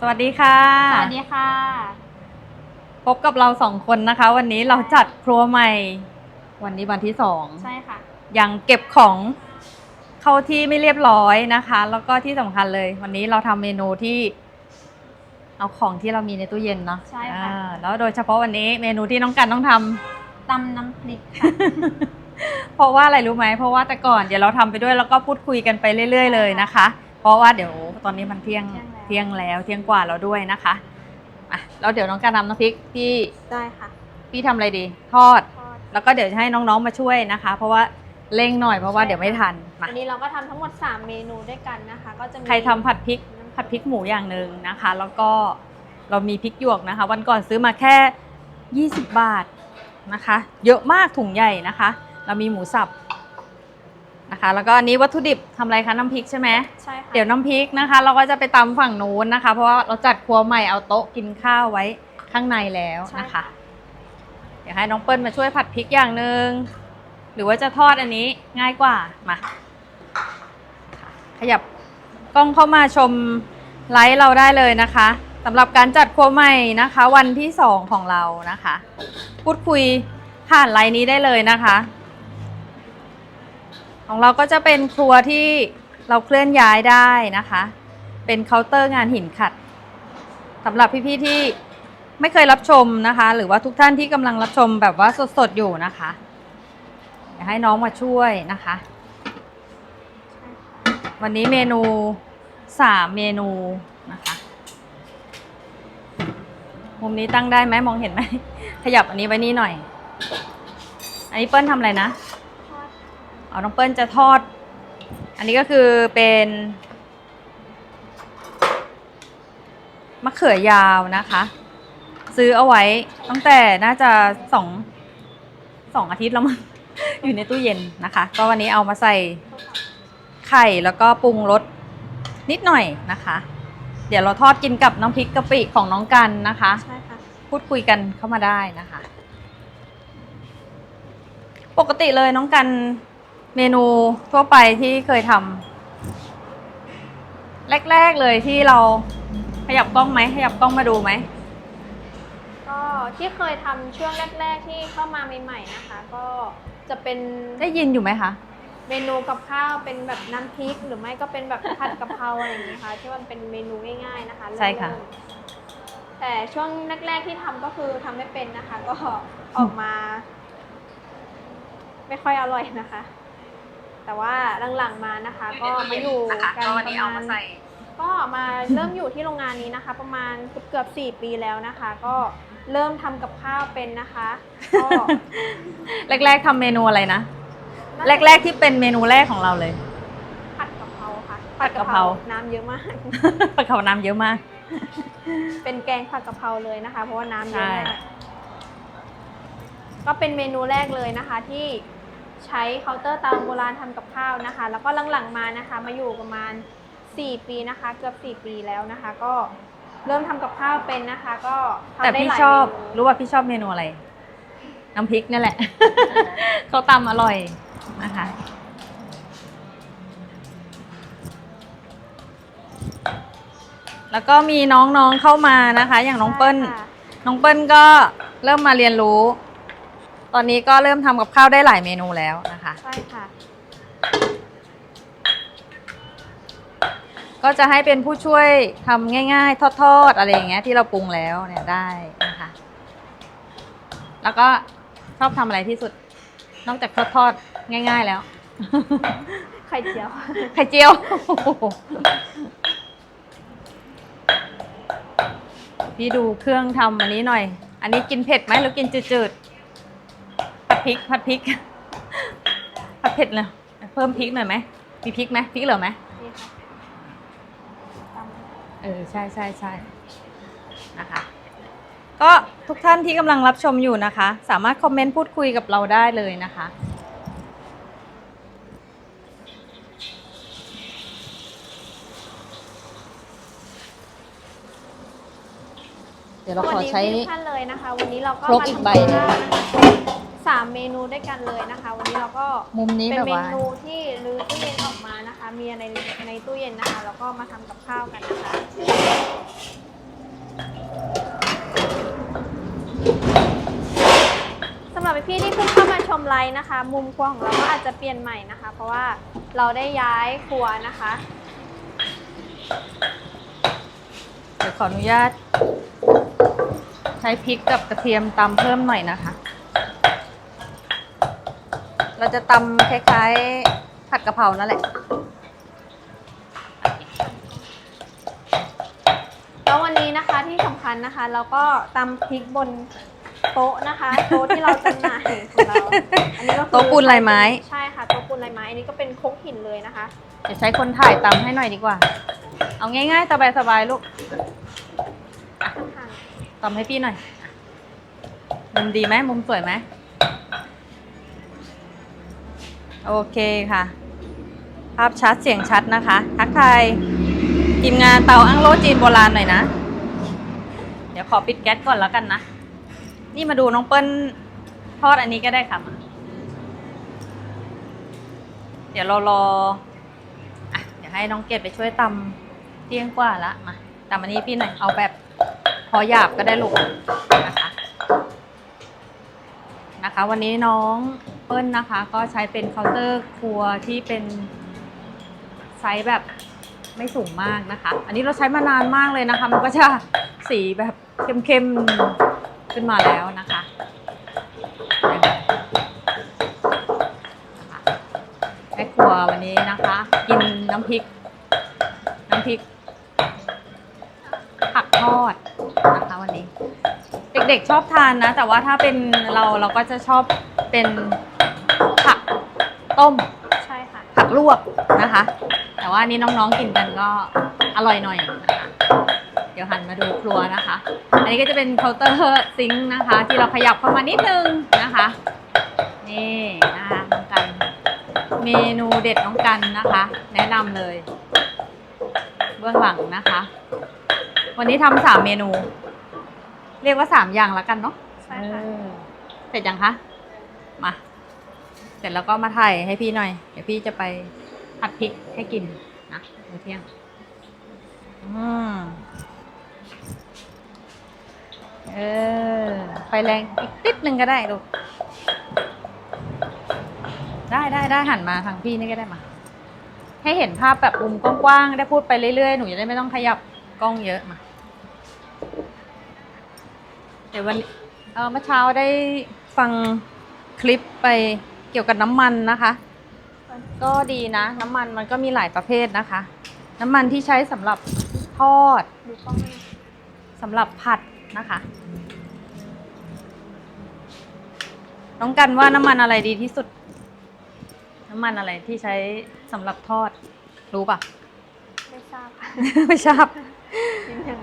สวัสดีค่ะ สวัสดีค่ะ พบกับเราสองคนนะคะ วันนี้เราจัดครัวใหม่ วันนี้วันที่สองใช่ค่ะ ยังเก็บของเข้าที่ไม่เรียบร้อยนะคะ แล้วก็ที่สำคัญเลย วันนี้เราทำเมนูที่ เอาของที่เรามีในตู้เย็นเนาะใช่ค่ะ อ่าแล้วโดยเฉพาะวันนี้เมนูที่น้องกันต้องทำ ตำน้ำพริกค่ะ เพราะว่าอะไรรู้ไหม เพราะว่าแต่ก่อนเดี๋ยวเราทำไปด้วยแล้วก็พูดคุยกันไปเรื่อย ๆ เลยนะคะ เพราะว่าเดี๋ยวตอนนี้มันเที่ยงเที่ยงแล้ว เที่ยงแล้วเที่ยงกว่าแล้วด้วยนะคะอะแล้วเดี๋ยวน้องการทำน้ำพริกพี่ได้ค่ะพี่ทำอะไรดี ทอด ทอดแล้วก็เดี๋ยวจะให้น้องๆมาช่วยนะคะ เพราะว่าเร่งหน่อยเพราะว่าเดี๋ยวไม่ทันมาวันนี้เราก็ทำทั้งหมด 3 เมนูด้วยกันนะคะ ก็จะมีใครทำผัดพริก ผัดพริกหมูอย่างหนึ่งนะคะ แล้วก็เรามีพริกหยวกนะคะ วันก่อนซื้อมาแค่ 20 บาทนะคะ เยอะมากถุงใหญ่นะคะ เรามีหมูสับ นะคะ แล้วก็อันนี้วัตถุดิบทำอะไรคะน้ำพริกใช่ไหมใช่ค่ะเดี๋ยวน้ำพริกนะคะ เราก็จะไปตำฝั่งนู้นนะคะ เพราะว่าเราจัดครัวใหม่เอาโต๊ะกินข้าวไว้ข้างในแล้วใช่นะคะ เดี๋ยวให้น้องเปิ้ลมาช่วยผัดพริกอย่างหนึ่งหรือว่าจะทอดอันนี้ง่ายกว่ามาขยับกล้องเข้ามาชมไลฟ์เราได้เลยนะคะสำหรับการจัดครัวใหม่นะคะ วันที่สองของเรานะคะ พูดคุยผ่านไลน์นี้ได้เลยนะคะ ของเราก็จะเป็นครัวที่เราเคลื่อนย้ายได้นะคะ เป็นเคาน์เตอร์งานหินขัดสำหรับพี่ๆที่ไม่เคยรับชมนะคะ หรือว่าทุกท่านที่กำลังรับชมแบบว่าสดๆอยู่นะคะเดี๋ยวให้น้องมาช่วยนะคะ วันนี้เมนูสามเมนูนะคะมุมนี้ตั้งได้ไหมมองเห็นไหมขยับอันนี้ไว้นี่หน่อย อันนี้เปิ้ลทำอะไรนะ เอาน้องเปิ้ลจะทอด อันนี้ก็คือเป็นมะเขือยาวนะคะ ซื้อเอาไว้ตั้งแต่น่าจะสองสองอาทิตย์แล้วมั้งอยู่ในตู้เย็นนะคะ ก็วันนี้เอามาใส่ไข่แล้วก็ปรุงรสนิดหน่อยนะคะ เดี๋ยวเราทอดกินกับน้ำพริกกะปิของน้องกันนะคะใช่ค่ะพูดคุยกันเข้ามาได้นะคะ ปกติเลยน้องกัน เมนูทั่วไปที่เคยทำแรกๆเลยที่เราขยับกล้องไหมขยับกล้องมาดูไหมก็ที่เคยทำช่วงแรก ๆ ที่เข้ามาใหม่ๆนะคะ ก็จะเป็นได้ยินอยู่ไหมคะเมนูกับข้าวเป็นแบบน้ำพริกหรือไม่ก็เป็นแบบผัดกะเพราอะไรอย่างนี้ค่ะที่มันเป็นเมนูง่ายๆนะคะใช่ค่ะเริ่มๆแต่ช่วงแรกๆที่ทำก็คือทำไม่เป็นนะคะ ก็ออกมา ไม่ค่อยอร่อยนะคะ แต่ว่าหลังๆมานะคะ ก็มาอยู่กันประมาณก็มาเริ่มอยู่ที่โรงงานนี้นะคะ ประมาณเกือบเกือบสี่ปีแล้วนะคะ ก็เริ่มทำกับข้าวเป็นนะคะก็แรก ๆทำเมนูอะไรนะ แรก ๆที่เป็นเมนูแรกของเราเลย ผัดกะเพราค่ะผัดกะเพราน้ำเยอะมากปลาเขาน้ำเยอะมาก เป็นแกงผัดกะเพราเลยนะคะ เพราะว่าน้ำเยอะใช่มากก็เป็นเมนูแรกเลยนะคะที่ ใช้เคาน์เตอร์เตาโบราณทำกับข้าวนะคะ แล้วก็หลังๆมานะคะ มาอยู่ประมาณ 4 ปีนะคะ เกือบ 4 ปีแล้วนะคะ ก็เริ่มทำกับข้าวเป็นนะคะ ก็ทำแต่ได้พี่หลายชอบเมนูรู้ว่าพี่ชอบเมนูอะไร น้ำพริกนี่แหละ เขาตำอร่อยนะคะ แล้วก็มีน้องๆเข้ามานะคะ อย่างน้องเปิ้ล ใช่ค่ะ น้องเปิ้ลก็เริ่มมาเรียนรู้ ตอนนี้ก็เริ่มทำกับข้าวได้หลายเมนูแล้วนะคะ ใช่ค่ะ ก็จะให้เป็นผู้ช่วยทำง่ายๆ ทอดๆ อะไรอย่างเงี้ยที่เราปรุงแล้วเนี่ยได้นะคะ แล้วก็ชอบทำอะไรที่สุด นอกจากทอดๆ ง่ายๆแล้ว ไข่เจียว ไข่เจียว พี่ดูเครื่องทำอันนี้หน่อย อันนี้กินเผ็ดไหมหรือกินจืดๆผัดพ ริกผัดพริกผัดเผ็ดเลยเพิ่มพริกหน่อยไหมมีพริกไหมพริกเหลือไหมนี่ค่ะตำเออใช่ใช่ใช่นะคะก็ทุกท่านที่กำลังรับชมอยู่นะคะ สามารถคอมเมนต์พูดคุยกับเราได้เลยนะคะเดี๋ยวเราขอใช้สวัสดีทุกท่านเลยนะคะ วันนี้เราก็ครกมาอีกทำใบหนึ่ง 3 เมนูด้วยกันเลยนะคะ วันนี้เราก็มุมนี้เป็นแบบเมนูที่รื้อตู้เย็นออกมานะคะ มีในในตู้เย็นนะคะ แล้วก็มาทำกับข้าวกันนะคะ สำหรับพี่ที่เพิ่งเข้ามาชมไลฟ์นะคะ มุมครัวของเราก็อาจจะเปลี่ยนใหม่นะคะ เพราะว่าเราได้ย้ายครัวนะคะ เดี๋ยวขออนุญาต ใช้พริกกับกระเทียมตำเพิ่มหน่อยนะคะ เราจะตำคล้ายๆผัดกะเพรานั่นแหละ แล้ววันนี้นะคะที่สำคัญนะคะ เราก็ตำพริกบนโต๊ะนะคะโต๊ะที่เราจำหน่ายของเราอันนี้ก็คือโต๊ะปูนลายไม้ ใช่ค่ะโต๊ะปูนลายไม้อันนี้ก็เป็นครกหินเลยนะคะ เดี๋ยวใช้คนถ่ายตำให้หน่อยดีกว่า เอาง่ายๆสบายๆลูกข้างตำให้พี่หน่อยมุมดีไหมมุมสวยไหม โอเคค่ะ ภาพชัดเสียงชัดนะคะ ทักทายทีมงานเตาอั้งโลจีนโบราณหน่อยนะ เดี๋ยวขอปิดแก๊สก่อนแล้วกันนะ นี่มาดูน้องเปิ้ลทอดอันนี้ก็ได้ค่ะมาเดี๋ยวเรารออะเดี๋ยวให้น้องเกดไปช่วยตำเที่ยงกว่าละมาตำอันนี้พี่หน่อย เอาแบบพอหยาบก็ได้ลูกนะคะ นะคะ วันนี้น้อง เปิ้ลนะคะ ก็ใช้เป็นเคาน์เตอร์ครัวที่เป็นไซส์แบบไม่สูงมากนะคะ อันนี้เราใช้มานานมากเลยนะคะ มันก็จะสีแบบเข้มๆขึ้นมาแล้วนะคะแม่ครัววันนี้นะคะ กินน้ำพริก น้ำพริก ผักทอดนะคะวันนี้ เด็กๆชอบทานนะ แต่ว่าถ้าเป็นเราเราก็จะชอบเป็น ต้มๆใช่ค่ะ ผักลวกนะคะ แต่ว่าอันนี้น้องๆกินกันก็อร่อยหน่อยนะคะเดี๋ยวหันมาดูครัวนะคะ อันนี้ก็จะเป็นเคาน์เตอร์ซิงค์นะคะ ที่เราขยับเข้ามานิดนึงนะคะ นี่นะคะน้องกัน เมนูเด็ดน้องกันนะคะ แนะนำเลย เบื้องหลังนะคะ วันนี้ทำสามเมนู เรียกว่าสามอย่างแล้วกันเนาะใช่ค่ะเออเสร็จยังคะ มา เสร็จแล้วก็มาถ่ายให้พี่หน่อย เดี๋ยวพี่จะไปผัดพริกให้กินนะมื้อเที่ยงอืมเออ ไฟแรงอีกนิดนึงก็ได้ลูก ได้ได้ได้หันมาทางพี่นี่ก็ได้มา ให้เห็นภาพแบบมุมกว้างๆ ได้พูดไปเรื่อยๆ หนูจะได้ไม่ต้องขยับกล้องเยอะมาเดี๋ยววันเออเมื่อเช้าได้ฟังคลิปไป เกี่ยวกับน้ำมันนะคะ ก็ดีนะ น้ำมันมันก็มีหลายประเภทนะคะ น้ำมันที่ใช้สำหรับทอดดูกล้องด้วยนะสำหรับผัดนะคะ น้องกันว่าน้ำมันอะไรดีที่สุด น้ำมันอะไรที่ใช้สำหรับทอด รู้ปะไม่ทราบค่ะไม่ทราบนิดนึง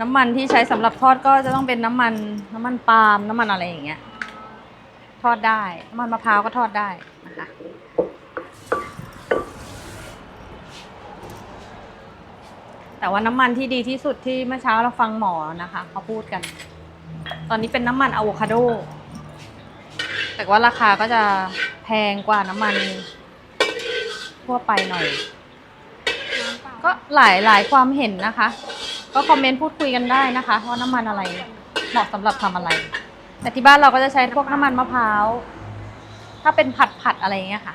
น้ำมันที่ใช้สำหรับทอดก็จะต้องเป็นน้ำมัน น้ำมันปาล์มน้ำมันอะไรอย่างเงี้ย ทอดได้น้ำมันมะพร้าวก็ทอดได้นะคะแต่ว่าน้ำมันที่ดีที่สุดที่เมื่อเช้าเราฟังหมอนะคะเขาพูดกัน ตอนนี้เป็นน้ำมันอะโวคาโด แต่ว่าราคาก็จะแพงกว่าน้ำมันทั่วไปหน่อย ก็หลายหลายความเห็นนะคะ ก็คอมเมนต์พูดคุยกันได้นะคะว่าน้ำมันอะไรเหมาะสำหรับทำอะไร แต่ที่บ้านเราก็จะใช้พวกน้ำมันมะพร้าว ถ้าเป็นผัดผัดอะไรอย่างเงี้ยค่ะ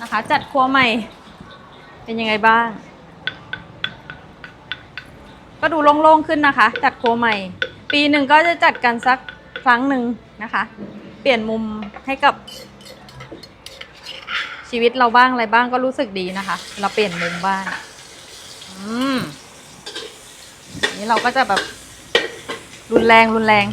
นะคะ จัดครัวใหม่ เป็นยังไงบ้าง ก็ดูโล่งๆขึ้นนะคะ จัดครัวใหม่ ปีหนึ่งก็จะจัดกันสักครั้งหนึ่งนะคะ เปลี่ยนมุมให้กับชีวิตเราบ้างอะไรบ้างก็รู้สึกดีนะคะ เราเปลี่ยนมุมบ้างอืมี้เราก็จะแบบรุนแรงรุนแรง